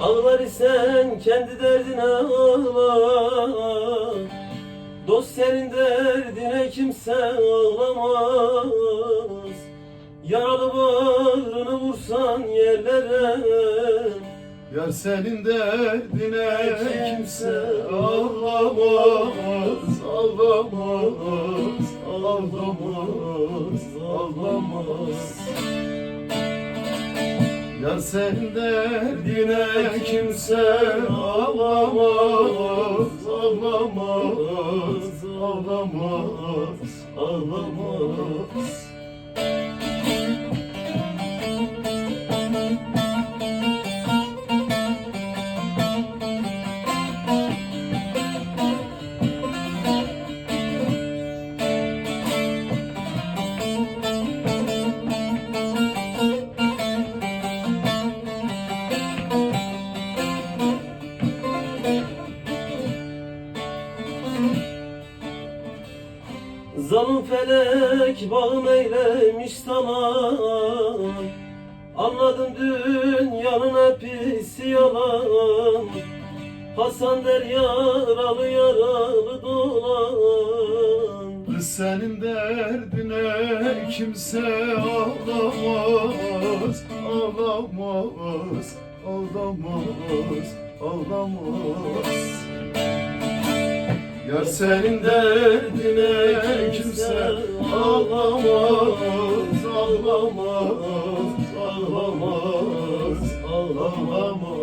Ağlar isen kendi derdine ağla Dost senin derdine kimse ağlamaz. Yaralı bağrını vursan yerlere. Yar senin derdine kimse ağlamaz, ağlamaz, Yar senin derdine kimse ağlamaz, ağlamaz, ağlamaz, ağlamaz. Zalim felek bağım eylemiş sana. Anladım dünyanın hepsi yalan. Hasan der yaralı yaralı dolan. Senin derdine kimse ağlamaz, ağlamaz, ağlamaz, ağlamaz. Yar senin derdine kimse ağlamaz, ağlamaz, ağlamaz, ağlamaz.